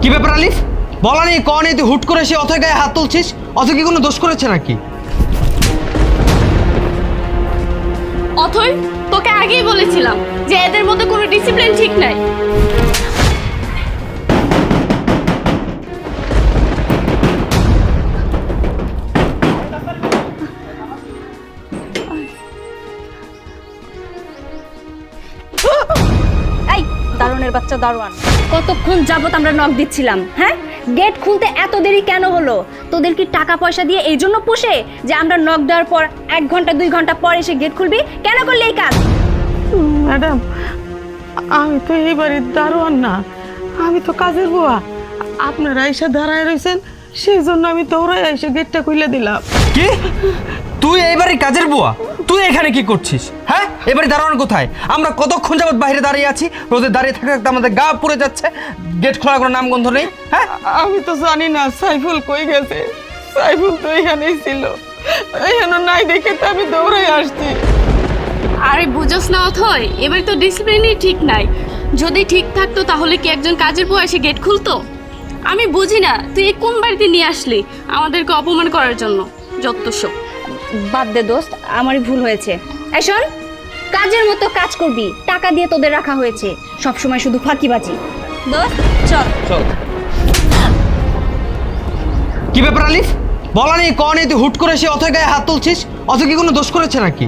কি ব্যাপার আলিফ? বলা নেই, ক নেই, তুই হুট করে সে অথয় গায়ে হাত তুলছিস? অথ কি কোনো দোষ করেছে নাকি? অথই, তোকে আগেই বলেছিলাম যে এদের মধ্যে কোনো ডিসিপ্লিন ঠিক নাই। বাচ্চা দারোয়ান। কতক্ষণ যাবত আমরা নক দিচ্ছিলাম হ্যাঁ? গেট খুলতে এত দেরি কেন হলো? তোদের কি টাকা পয়সা দিয়ে এই জন্য পোষে যে আমরা নক দেওয়ার পর এক ঘণ্টা দুই ঘণ্টা পর এসে গেট খুলবি? কেন করলি এই কাজ? ম্যাডাম আমি তো এই বাড়ির দারোয়ান না। আমি তো কাজের বুয়া। আপনারা এসে দাঁড়ায় রয়েছেন সেই জন্য আমি দৌড়ায় এসে গেটটা খুলে দিলাম। কি? তুই এইবারে কাজের বুয়া? তুই এখানে কি করছিস হ্যাঁ? এবারে দাঁড়ানো কোথায়? আমরা কতক্ষণ যাবত বাইরে দাঁড়িয়ে আছি? রোদে দাঁড়িয়ে থাকতে থাকতে আমাদের গা পুড়ে যাচ্ছে। গেট খোলার কোনো নামগন্ধ নেই হ্যাঁ? আমি তো জানি না সাইফুল কই গেছে? সাইফুল তো এখানেই ছিল। এখানে নাই দেখে তো আমি দৌড়াই আসছি। আরে বুঝোস না অথই এবার তো ডিসিপ্লিনই ঠিক নাই। যদি ঠিক থাকতো তাহলে কি একজন কাজের বউ এসে গেট খুলতো? আমি বুঝি না তুই এই কোন বাড়িতে নিয়ে আসলি আমাদেরকে অপমান করার জন্য? যত সব। বাদ দে দোস্ত আমারই ভুল হয়েছে। এই শোন কাজের মতো কাজ করবি। টাকা দিয়ে তোদের রাখা হয়েছে। সব সময় শুধু ফাঁকিবাজি। দোস্ত চল। চল। কি ব্যাপার আলিফ? বলা নেই ক নেই তুই হুট করে সে অথয় গায়ে হাত তুলছিস? অথয় কি কোনো দোষ করেছে নাকি?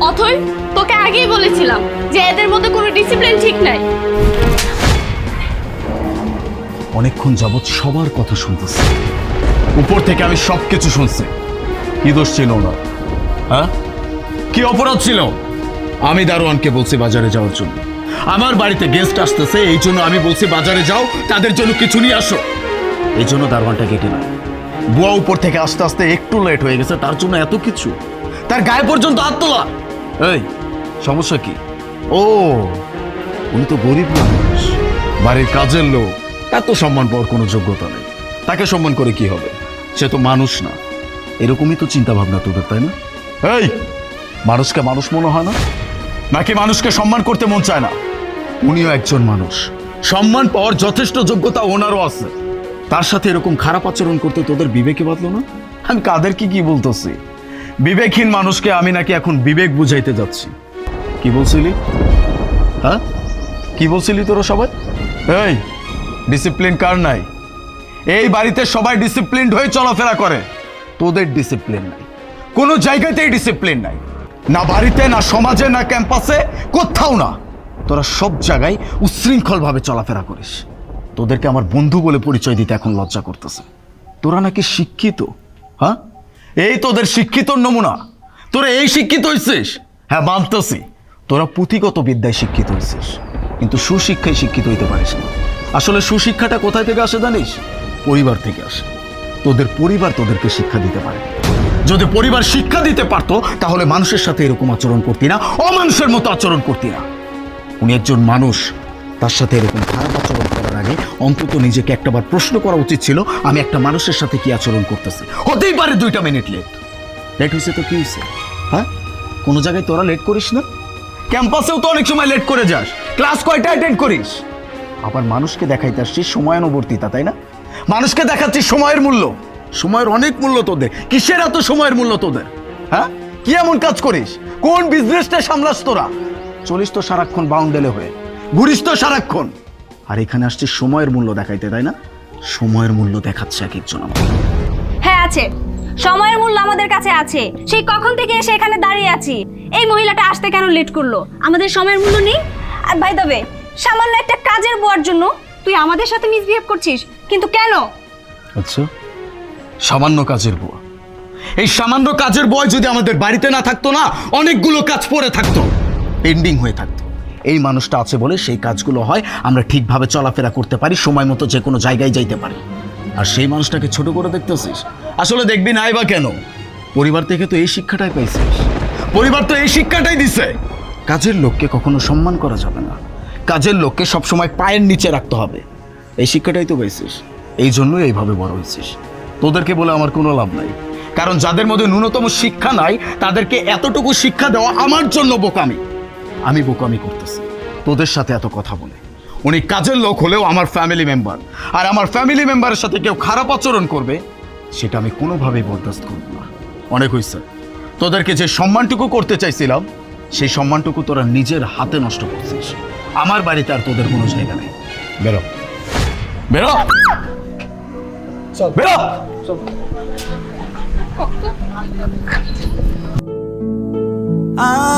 অথই তোকে আগেই বলেছিলাম যে এদের মধ্যে কোনো ডিসিপ্লিন ঠিক নাই। অনেকক্ষণ যাবৎ সবার কথা শুনতেছি। উপর থেকে আমি সব কিছু শুনছি। কি দোষ ছিল না হ্যাঁ? কি অপরাধ ছিল? আমি দারোয়ানকে বলছি বাজারে যাওয়ার জন্য। আমার বাড়িতে গেস্ট আসতেছে, এই জন্য আমি বলছি বাজারে যাও, তাদের জন্য কিছু নিয়ে আসো। এই জন্য দারোয়ানটা কেটে না বুয়া উপর থেকে আস্তে আস্তে একটু লেট হয়ে গেছে, তার জন্য এত কিছু। তার গায়ে পর্যন্ত হাত তোলা। এই, সমস্যা কি? ও, উনি তো গরিব মানুষ। বাড়ির কাজের লোক। এত সম্মান পাওয়ার কোনো যোগ্যতা নেই। তাকে সম্মান করে কি হবে? সে তো মানুষ না। এরকমই তো চিন্তা ভাবনা তোদের, তাই না? এই, মানুষকে মানুষ মনে হয় না? নাকি মানুষকে সম্মান করতে মন চায় না? উনিও একজন মানুষ। সম্মান পাওয়ার যথেষ্ট যোগ্যতা ওনারও আছে। তার সাথে এরকম খারাপ আচরণ করতে তোদের বিবেকে বাঁধলো না? আমি কাদেরকে কি বলতেছি? বিবেকহীন মানুষকে আমি নাকি এখন বিবেক বুঝাইতে যাচ্ছি। কি বলছিলি? হ্যাঁ? কি বলছিলি তোরা সবাই? এই ডিসিপ্লিন কার নাই? এই বাড়িতে সবাই ডিসিপ্লিনড হয়ে চলাফেরা করে। তোদের ডিসিপ্লিন নাই। কোনো জায়গাতেই ডিসিপ্লিন নাই। না বাড়িতে, না সমাজে, না ক্যাম্পাসে কোথাও না। তোরা সব জায়গায় উচ্ছৃঙ্খলভাবে চলাফেরা করিস। তোদেরকে আমার বন্ধু বলে পরিচয় দিতে এখন লজ্জা করতেছে। তোরা নাকি শিক্ষিত হ্যাঁ? এই তোদের শিক্ষিত নমুনা। তোরা এই শিক্ষিত হইছিস? হ্যাঁ মানতেছি। তোরা পুঁথিগত বিদ্যায় শিক্ষিত হয়েছিস কিন্তু সুশিক্ষায় শিক্ষিত হইতে পারিস না। আসলে সুশিক্ষাটা কোথায় থেকে আসে জানিস? পরিবার থেকে আসে। তোদের পরিবার তোদেরকে শিক্ষা দিতে পারে। যদি পরিবার শিক্ষা দিতে পারতো, তাহলে মানুষের সাথে এরকম আচরণ করতি না। অমানুষের মতো আচরণ করতি না। উনি একজন মানুষ, তার সাথে এরকম খারাপ আচরণ করার আগে অন্তত নিজেকে একটাবার প্রশ্ন করা উচিত ছিল, আমি একটা মানুষের সাথে কি আচরণ করতেছি? হতেই পারে দুইটা মিনিট লেট লেট হয়েছে তো কি হয়েছে? হ্যাঁ? কোনো জায়গায় তোরা লেট করিস না? ক্যাম্পাসেও তো অনেক সময় লেট করে যাস। ক্লাস কয়টা অ্যাটেন্ড করিস? আবার মানুষকে দেখাইতে আসছিস সময়ানুবর্তিতা, তাই না? মানুষকে দেখাচ্ছিস সময়ের মূল্য। সময়ের অনেক মূল্য তোদের। কিসের এত সময়ের মূল্য তোদের? হ্যাঁ? কি এমন কাজ করিস? কোন বিজনেসটা সামলাস তোরা? চলিস তো সারাক্ষণ বাউন্ডেলে হয়ে। ঘুরিস তো সারাক্ষণ। আর এখানে আসছিস সময়ের মূল্য দেখাইতে তাই না? সময়ের মূল্য দেখাচ্ছে এক একজন আমার হ্যাঁ আছে। সময়ের মূল্য আমাদের কাছে আছে। সেই কখন থেকে এসে এখানে দাঁড়িয়ে আছি? এই মহিলাটা আসতে কেন লেট করল? আমাদের সময়ের মূল্য নেই? আর ভাই তবে সামান্য একটা কাজের বুয়ার জন্য তুই আমাদের সাথে মিসবিহেভ করছিস কিন্তু কেন? আচ্ছা। সামান্য কাজের বুয়া। এই সামান্য কাজের বয় যদি আমাদের বাড়িতে না থাকতো না, অনেকগুলো কাজ পড়ে থাকতো পেন্ডিং হয়ে থাকতো। এই মানুষটা আছে বলে সেই কাজগুলো হয়, আমরা ঠিকভাবে চলাফেরা করতে পারি, সময় মতো যে কোনো জায়গায় যাইতে পারি। আর সেই মানুষটাকে ছোট করে দেখতেছিস? আসলে দেখবি নাই বা কেন? পরিবার থেকে তো এই শিক্ষাটাই পাইছিস। পরিবার তো এই শিক্ষাটাই দিছে। কাজের লোককে কখনো সম্মান করা যাবে না। কাজের লোককে সবসময় পায়ের নিচে রাখতে হবে। এই শিক্ষাটাই তো পাইছিস। এই জন্যই এইভাবে বড় হয়েছিস। তোদেরকে বলে আমার কোনো লাভ নাই। কারণ যাদের মধ্যে ন্যূনতম শিক্ষা নাই, তাদেরকে এতটুকু শিক্ষা দেওয়া আমার জন্য বোকামি। আমি বোকামি করতেছি। তোদের সাথে এত কথা বলে। উনি কাজের লোক হলেও আমার ফ্যামিলি মেম্বার আর আমার ফ্যামিলি মেম্বারের সাথে কেউ খারাপ আচরণ করবে, সেটা আমি কোনোভাবেই বরদাস্ত করব না। অনেক হয়েছে। তোদেরকে যে সম্মানটুকু করতে চাইছিলাম, সেই সম্মানটুকু তোরা নিজের হাতে নষ্ট করছিস। আমার বাড়িতে আর তোদের কোনো জায়গা নেই। বেরো। বেরো! বেরো। চল। আ